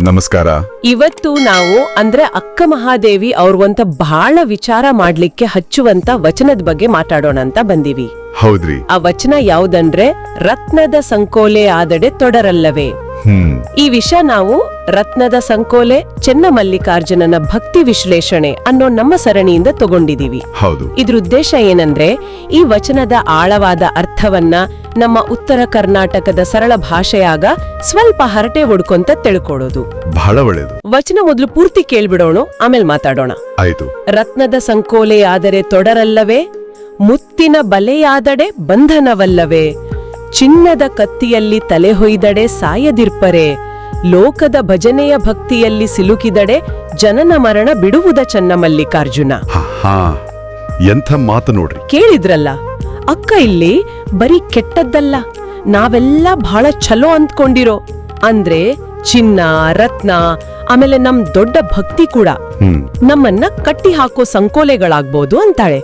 ನಮಸ್ಕಾರ. ಇವತ್ತು ನಾವು ಅಂದ್ರೆ ಅಕ್ಕ ಮಹಾದೇವಿ ಅವ್ರವಂತ ಬಹಳ ವಿಚಾರ ಮಾಡ್ಲಿಕ್ಕೆ ಹಚ್ಚುವಂತ ವಚನದ ಬಗ್ಗೆ ಮಾತಾಡೋಣ ಅಂತ ಬಂದಿವಿ. ಹೌದ್ರಿ. ಆ ವಚನ ಯಾವ್ದಂದ್ರೆ ರತ್ನದ ಸಂಕೋಲೆ ಆದಡೆ ತೊಡರಲ್ಲವೇ. ಹ್ಮ್. ಈ ವಿಷಯ ನಾವು ರತ್ನದ ಸಂಕೋಲೆ ಚೆನ್ನಮಲ್ಲಿಕಾರ್ಜುನನ ಭಕ್ತಿ ವಿಶ್ಲೇಷಣೆ ಅನ್ನೋ ನಮ್ಮ ಸರಣಿಯಿಂದ ತಗೊಂಡಿದೀವಿ. ಹೌದು. ಇದ್ರ ಉದ್ದೇಶ ಏನಂದ್ರೆ ಈ ವಚನದ ಆಳವಾದ ಅರ್ಥವನ್ನ ನಮ್ಮ ಉತ್ತರ ಕರ್ನಾಟಕದ ಸರಳ ಭಾಷೆಯಾಗ ಸ್ವಲ್ಪ ಹರಟೆ ಹೊಡ್ಕೊಂತ ತಿಳ್ಕೊಡೋದು ಬಹಳ ಒಳ್ಳೆಯದು ವಚನ ಮೊದಲು ಪೂರ್ತಿ ಕೇಳ್ಬಿಡೋಣ ಆಮೇಲೆ ಮಾತಾಡೋಣ. ಆಯ್ತು. ರತ್ನದ ಸಂಕೋಲೆಯಾದರೆ ತೊಡರಲ್ಲವೇ? ಮುತ್ತಿನ ಬಲೆಯಾದಡೆ ಬಂಧನವಲ್ಲವೇ? ಚಿನ್ನದ ಕತ್ತಿಯಲ್ಲಿ ತಲೆ ಹೊಯ್ದಡೆ ಸಾಯದಿರ್ಪರೆ? ಲೋಕದ ಭಜನೆಯ ಭಕ್ತಿಯಲ್ಲಿ ಸಿಲುಕಿದಡೆ ಜನನ ಮರಣ ಬಿಡುವುದ ಚನ್ನಮಲ್ಲಿಕಾರ್ಜುನ. ಮಲ್ಲಿಕಾರ್ಜುನ ಎಂಥ ಮಾತು ನೋಡ್ರಿ. ಕೇಳಿದ್ರಲ್ಲ ಅಕ್ಕ ಇಲ್ಲಿ ಬರೀ ಕೆಟ್ಟದ್ದಲ್ಲ ನಾವೆಲ್ಲ ಬಹಳ ಚಲೋ ಅಂದ್ಕೊಂಡಿರೋ. ಅಂದ್ರೆ ಚಿನ್ನ ರತ್ನ ಆಮೇಲೆ ನಮ್ ದೊಡ್ಡ ಭಕ್ತಿ ಕೂಡ. ನಮ್ಮನ್ನ ಕಟ್ಟಿ ಹಾಕೋ ಸಂಕೋಲೆಗಳಾಗ್ಬೋದು ಅಂತಾಳೆ.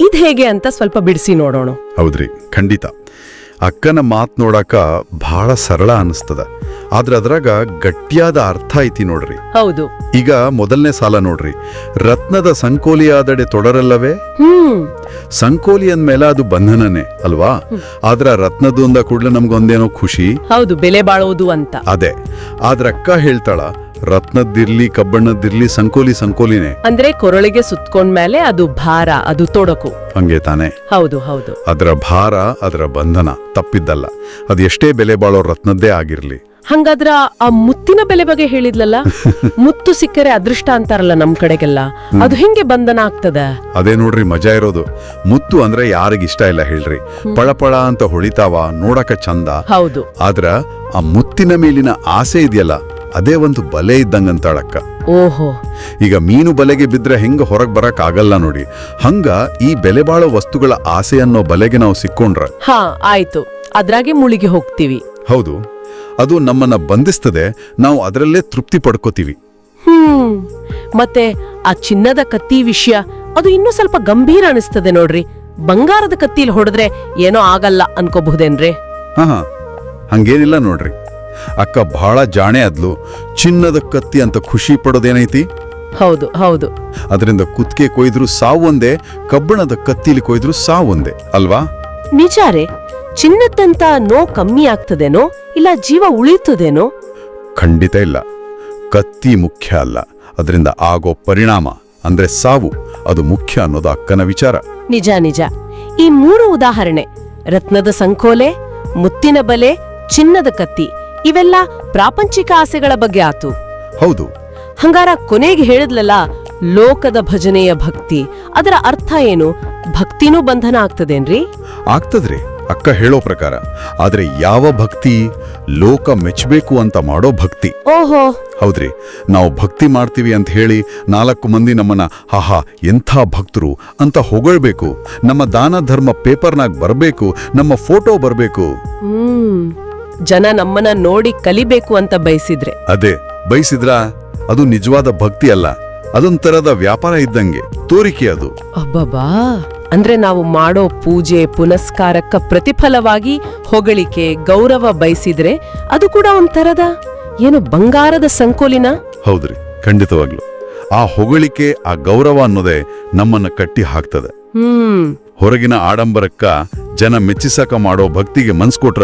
ಇದ್ ಹೇಗೆ ಅಂತ ಸ್ವಲ್ಪ ಬಿಡಿಸಿ ನೋಡೋಣ. ಹೌದ್ರಿ ಖಂಡಿತ. ಅಕ್ಕನ ಮಾತ್ ನೋಡಾಕ ಬಹಳ ಸರಳ ಅನಿಸ್ತದ. ಆದ್ರೆ ಅದ್ರಾಗ ಗಟ್ಟಿಯಾದ ಅರ್ಥ ಐತಿ ನೋಡ್ರಿ. ಹೌದು. ಈಗ ಮೊದಲನೇ ಸಾಲ ನೋಡ್ರಿ. ರತ್ನದ ಸಂಕೋಲಿಯಾದಡೆ ತೊಡರಲ್ಲವೇ? ಹ್ಮ್. ಸಂಕೋಲಿ ಅಂದ್ಮೇಲೆ ಅದು ಬಂಧನನೇ ಅಲ್ವಾ? ಆದ್ರ ರತ್ನದ್ದು ಅಂದ ಕೂಡಲೇ ನಮ್ಗೊಂದೇನೋ ಖುಷಿ? ಹೌದು ಬೆಲೆ ಬಾಳೋದು ಅಂತ. ಅದೇ. ಆದ್ರ ಅಕ್ಕ ಹೇಳ್ತಾಳ ರತ್ನದ್ದಿರ್ಲಿ ಕಬ್ಬಣ್ಣದ್ದಿರ್ಲಿ ಸಂಕೋಲಿ ಸಂಕೋಲಿನೇ. ಅಂದ್ರೆ ಕೊರಳಿಗೆ ಸುತ್ಕೊಂಡ್ಮೇಲೆ ಅದು ಭಾರ ಅದು ತೊಡಕು. ಹಂಗೆ ತಾನೆ. ಹೌದು ಹೌದು. ಅದರ ಭಾರ ಅದರ ಬಂಧನ ತಪ್ಪಿದ್ದಲ್ಲ. ಅದು ಎಷ್ಟೇ ಬೆಲೆ ಬಾಳೋ ರತ್ನದ್ದೇ ಆಗಿರ್ಲಿ. ಹಂಗಾದ್ರ ಆ ಮುತ್ತಿನ ಬೆಲೆ ಬಗ್ಗೆ ಹೇಳಿದ್ಲಲ್ಲ? ಮುತ್ತು ಸಿಕ್ಕರೆ ಅದೃಷ್ಟ ಅಂತಾರಲ್ಲ ನಮ್ ಕಡೆಗೆಲ್ಲ. ಅದು ಹಿಂಗೆ ಬಂಧನ ಆಗ್ತದ? ಅದೇ ನೋಡ್ರಿ ಮಜಾ ಇರೋದು. ಮುತ್ತು ಅಂದ್ರೆ ಯಾರಿಗಿಷ್ಟ ಇಲ್ಲ ಹೇಳ್ರಿ. ಪಳಪಳ ಅಂತ ಹೊಳಿತಾವ ನೋಡಕ ಚಂದ. ಹೌದು. ಆದ್ರ ಆ ಮುತ್ತಿನ ಮೇಲಿನ ಆಸೆ ಇದೆಯಲ್ಲ ಅದೇ ಒಂದು ಬಲೆ ಇದ್ದಂಗಂತಾಳಕ್ಕ ಓಹೋ. ಈಗ ಮೀನು ಬಲೆಗೆ ಬಿದ್ರೆ ಹೆಂಗ ಹೊರಗ್ ಬರಕ್ ಆಗಲ್ಲ ನೋಡಿ. ಹಂಗ ಈ ಬೆಲೆ ಬಾಳೋ ವಸ್ತುಗಳ ಆಸೆ ಅನ್ನೋ ಬಲೆಗೆ ನಾವು ಸಿಕ್ಕೊಂಡ್ರ. ಹಾ ಆಯ್ತು. ಅದ್ರಾಗೆ ಮುಳುಗಿ ಹೋಗ್ತೀವಿ. ಹೌದು. ಅದು ನಮ್ಮನ್ನ ಬಂಧಿಸ್ತದೆ ನಾವು ಅದರಲ್ಲೇ ತೃಪ್ತಿ ಪಡ್ಕೋತೀವಿ. ಹ್ಮ್. ಮತ್ತೆ ಆ ಚಿನ್ನದ ಕತ್ತಿ ವಿಷಯ ಅದು ಇನ್ನೂ ಸ್ವಲ್ಪ ಗಂಭೀರ ಅನಿಸ್ತದೆ ನೋಡ್ರಿ. ಬಂಗಾರದ ಕತ್ತಿಲಿ ಹೊಡೆದ್ರೆ ಏನೋ ಆಗಲ್ಲ ಅನ್ಕೋಬಹುದೇನ್ರಿ? ಹಾ ಹಾ. ಹಂಗೇನಿಲ್ಲ ನೋಡ್ರಿ. ಅಕ್ಕ ಬಹಳ ಜಾಣೆ ಆದ್ಲು ಚಿನ್ನದ ಕತ್ತಿ ಅಂತ ಖುಷಿ ಪಡೋದೇನೈತಿ? ಹೌದು ಹೌದು. ಅದರಿಂದ ಕುತ್ತಿಗೆ ಕೊಯ್ದ್ರು ಒಂದೇ ಕಬ್ಬಣದ ಕತ್ತಿಲಿ ಕೊಯ್ದ್ರು ಒಂದೇ ಅಲ್ವಾ? ನಿಜಾರೆ ಚಿನ್ನದಂತ ನೋ ಕಮ್ಮಿ ಆಗ್ತದೇನೋ? ಇಲ್ಲ ಜೀವ ಉಳಿಯುತ್ತದೇನೋ? ಖಂಡಿತ ಇಲ್ಲ. ಕತ್ತಿ ಮುಖ್ಯ ಅಲ್ಲ. ಅದರಿಂದ ಆಗೋ ಪರಿಣಾಮ ಅಂದ್ರೆ ಸಾವು ಅದು ಮುಖ್ಯ ಅನ್ನೋದು ಅಕ್ಕನ ವಿಚಾರ. ನಿಜ ನಿಜ. ಈ ಮೂರು ಉದಾಹರಣೆ ರತ್ನದ ಸಂಕೋಲೆ ಮುತ್ತಿನ ಬಲೆ ಚಿನ್ನದ ಕತ್ತಿ ಇವೆಲ್ಲ ಪ್ರಾಪಂಚಿಕ ಆಸೆಗಳ ಬಗ್ಗೆ ಆತು. ಹೌದು. ಹಂಗಾರ ಕೊನೆಗೆ ಹೇಳಿದ್ಲಲ್ಲ ಲೋಕದ ಭಜನೆಯ ಭಕ್ತಿ. ಅದರ ಅರ್ಥ ಏನು? ಭಕ್ತಿನೂ ಬಂಧನ ಆಗ್ತದೇನ್ರಿ? ಆಗ್ತದ್ರಿ. ಅಕ್ಕ ಹೇಳೋ ಪ್ರಕಾರ ಆದ್ರೆ ಯಾವ ಭಕ್ತಿ ಲೋಕ ಮೆಚ್ಚಬೇಕು ಅಂತ ಮಾಡೋ ಭಕ್ತಿ. ಓಹೋ. ಹೌದ್ರಿ ನಾವು ಭಕ್ತಿ ಮಾಡ್ತೀವಿ ಅಂತ ಹೇಳಿ ನಾಲ್ಕು ಮಂದಿ ನಮ್ಮನ್ನ ಹಾಹಾ ಎಂಥ ಭಕ್ತರು ಅಂತ ಹೊಗಳ್ಬೇಕು. ನಮ್ಮ ದಾನ ಧರ್ಮ ಪೇಪರ್ನಾಗ ಬರಬೇಕು ನಮ್ಮ ಫೋಟೋ ಬರಬೇಕು. ಜನ ನಮ್ಮನ್ನ ನೋಡಿ ಕಲಿಬೇಕು ಅಂತ ಬಯಸಿದ್ರೆ. ಅದೇ ಬಯಸಿದ್ರ? ಅದು ನಿಜವಾದ ಭಕ್ತಿ ಅಲ್ಲ. ಅದೊಂಥರದ ವ್ಯಾಪಾರ ಇದ್ದಂಗೆ. ತೋರಿಕೆ ಅದು. ಅಬ್ಬಬಾ ಅಂದ್ರೆ ನಾವು ಮಾಡೋ ಪೂಜೆ ಪುನಸ್ಕಾರಕ್ಕ ಪ್ರತಿಫಲವಾಗಿ ಹೊಗಳಿಕೆ ಗೌರವ ಬಯಸಿದ್ರೆ ಅದು ಕೂಡ ಒಂಥರದ ಏನು ಬಂಗಾರದ ಸಂಕೋಲಿನ? ಹೌದ್ರಿ ಖಂಡಿತವಾಗ್ಲು. ಆ ಹೊಗಳಿಕೆ ಆ ಗೌರವ ಅನ್ನೋದೇ ನಮ್ಮನ್ನ ಕಟ್ಟಿ ಹಾಕ್ತದೆ. ಹ್ಮ್. ಹೊರಗಿನ ಆಡಂಬರಕ್ಕ ಜನ ಮೆಚ್ಚಿಸಕ ಮಾಡೋ ಭಕ್ತಿಗೆ ಮನ್ಸ್ ಕೊಟ್ರ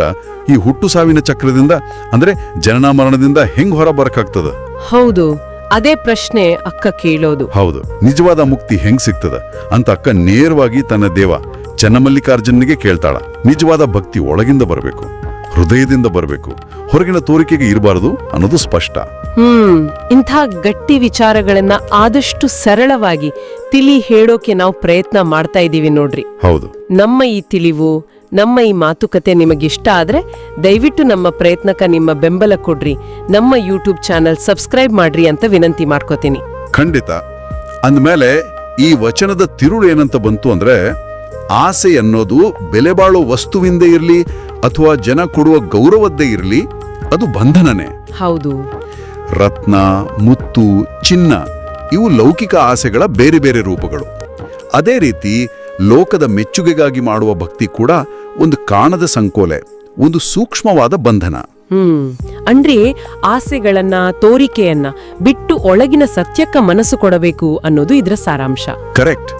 ಈ ಹುಟ್ಟು ಸಾವಿನ ಚಕ್ರದಿಂದ ಅಂದ್ರೆ ಜನನ ಮರಣದಿಂದ ಹೆಂಗ್ ಹೊರ ಬರಕಾಗ್ತದ? ಹೌದು. ಅದೇ ಪ್ರಶ್ನೆ ಅಕ್ಕ ಕೇಳೋದು. ಹೌದು. ನಿಜವಾದ ಮುಕ್ತಿ ಹೆಂಗ್ ಸಿಗ್ತದ? ಅಂತ ಅಕ್ಕ ನೇರವಾಗಿ ತನ್ನ ದೇವ ಚನ್ನಮಲ್ಲಿಕಾರ್ಜುನಿಗೆ ಕೇಳ್ತಾಳ. ನಿಜವಾದ ಭಕ್ತಿ ಒಳಗಿಂದ ಬರಬೇಕು ಹೃದಯದಿಂದ ಬರಬೇಕು ಹೊರಗಿನ ತೋರಿಕೆಗೆ ಇರಬಾರದು ಅನ್ನೋದು ಸ್ಪಷ್ಟ. ಹ್ಮ್ ಇಂಥ ಗಟ್ಟಿ ವಿಚಾರಗಳನ್ನ ಆದಷ್ಟು ಸರಳವಾಗಿ ತಿಳಿ ಹೇಳೋಕೆ ನಾವು ಪ್ರಯತ್ನ ಮಾಡ್ತಾ ಇದ್ದೀವಿ ನೋಡ್ರಿ. ಹೌದು. ನಮ್ಮ ಈ ತಿಳಿವು ನಮ್ಮ ಈ ಮಾತುಕತೆ ನಿಮಗಿಷ್ಟ ಆದರೆ ದಯವಿಟ್ಟು ನಮ್ಮ ಪ್ರಯತ್ನಕ್ಕೆ ನಿಮ್ಮ ಬೆಂಬಲ ಕೊಡ್ರಿ. ನಮ್ಮ ಯೂಟ್ಯೂಬ್ ಚಾನಲ್ ಸಬ್ಸ್ಕ್ರೈಬ್ ಮಾಡ್ರಿ ಅಂತ ವಿನಂತಿ ಮಾಡ್ಕೋತೀನಿ. ಖಂಡಿತ. ಅಂದಮೇಲೆ ಈ ವಚನದ ತಿರುಳು ಏನಂತ ಬಂತು ಅಂದ್ರೆ ಆಸೆ ಅನ್ನೋದು ಬೆಲೆ ಬಾಳೋ ವಸ್ತುವಿಂದೇ ಇರಲಿ ಅಥವಾ ಜನ ಕೊಡುವ ಗೌರವದ್ದೇ ಇರಲಿ ಅದು ಬಂಧನನೇ. ಹೌದು. ರತ್ನ ಮುತ್ತು ಚಿನ್ನ ಇವು ಲೌಕಿಕ ಆಸೆಗಳ ಬೇರೆ ಬೇರೆ ರೂಪಗಳು. ಅದೇ ರೀತಿ ಲೋಕದ ಮೆಚ್ಚುಗೆಗಾಗಿ ಮಾಡುವ ಭಕ್ತಿ ಕೂಡ ಒಂದು ಕಾಣದ ಸಂಕೋಲೆ ಒಂದು ಸೂಕ್ಷ್ಮವಾದ ಬಂಧನ. ಹ್ಮ್. ಅಂದ್ರೆ ಆಸೆಗಳನ್ನ ತೋರಿಕೆಯನ್ನ ಬಿಟ್ಟು ಒಳಗಿನ ಸತ್ಯಕ್ಕ ಮನಸ್ಸು ಕೊಡಬೇಕು ಅನ್ನೋದು ಇದರ ಸಾರಾಂಶ. ಕರೆಕ್ಟ್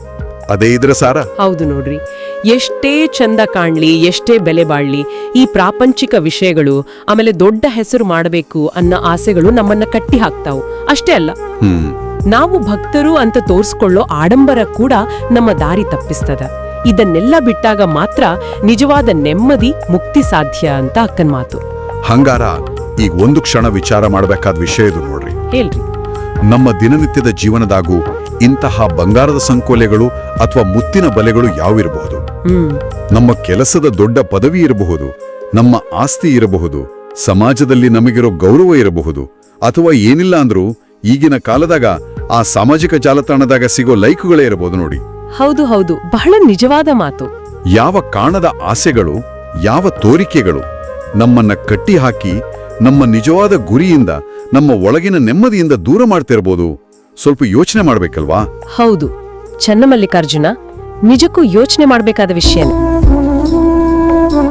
ಅದೇ ಇದರ ಸಾರ. ಹೌದು ನೋಡ್ರಿ. ಎಷ್ಟೇ ಚಂದ ಕಾಣ್ಲಿ ಎಷ್ಟೇ ಬೆಲೆ ಬಾಳ್ಲಿ ಈ ಪ್ರಾಪಂಚಿಕ ವಿಷಯಗಳು ಆಮೇಲೆ ದೊಡ್ಡ ಹೆಸರು ಮಾಡಬೇಕು ಅನ್ನೋ ಆಸೆಗಳು ನಮ್ಮನ್ನ ಕಟ್ಟಿ ಹಾಕ್ತಾವು. ಅಷ್ಟೇ ಅಲ್ಲ. ಹ್ಮ್. ನಾವು ಭಕ್ತರು ಅಂತ ತೋರ್ಸ್ಕೊಳ್ಳೋ ಆಡಂಬರ ಕೂಡ ನಮ್ಮ ದಾರಿ ತಪ್ಪಿಸ್ತದ. ಇದನ್ನೆಲ್ಲ ಬಿಟ್ಟಾಗ ಮಾತ್ರ ನಿಜವಾದ ನೆಮ್ಮದಿ ಮುಕ್ತಿ ಸಾಧ್ಯ ಅಂತ ಅಕ್ಕನ್ ಮಾತು. ಹಂಗಾರ ಈಗ ಒಂದು ಕ್ಷಣ ವಿಚಾರ ಮಾಡಬೇಕಾದ ವಿಷಯ ಇದು ನೋಡ್ರಿ. ಹೇಳ್ರಿ. ನಮ್ಮ ದಿನನಿತ್ಯದ ಜೀವನದಾಗೂ ಇಂತಹ ಬಂಗಾರದ ಸಂಕೋಲೆಗಳು ಅಥವಾ ಮುತ್ತಿನ ಬಲೆಗಳು ಯಾವಿರಬಹುದು? ನಮ್ಮ ಕೆಲಸದ ದೊಡ್ಡ ಪದವಿ ಇರಬಹುದು ನಮ್ಮ ಆಸ್ತಿ ಇರಬಹುದು ಸಮಾಜದಲ್ಲಿ ನಮಗಿರೋ ಗೌರವ ಇರಬಹುದು ಅಥವಾ ಏನಿಲ್ಲ ಅಂದ್ರೂ ಈಗಿನ ಕಾಲದಾಗ ಆ ಸಾಮಾಜಿಕ ಜಾಲತಾಣದಾಗ ಸಿಗೋ ಲೈಕ್ಗಳೇ ಇರಬಹುದು ನೋಡಿ. ಹೌದು ಹೌದು. ಬಹಳ ನಿಜವಾದ ಮಾತು. ಯಾವ ಕಾಣದ ಆಸೆಗಳು ಯಾವ ತೋರಿಕೆಗಳು ನಮ್ಮನ್ನ ಕಟ್ಟಿ ಹಾಕಿ ನಮ್ಮ ನಿಜವಾದ ಗುರಿಯಿಂದ ನಮ್ಮ ಒಳಗಿನ ನೆಮ್ಮದಿಯಿಂದ ದೂರ ಮಾಡ್ತಿರ್ಬೋದು. ಸ್ವಲ್ಪ ಯೋಚನೆ ಮಾಡ್ಬೇಕಲ್ವಾ? ಹೌದು. ಚನ್ನಮಲ್ಲಿಕಾರ್ಜುನ ನಿಜಕ್ಕೂ ಯೋಚನೆ ಮಾಡಬೇಕಾದ ವಿಷಯನೇ.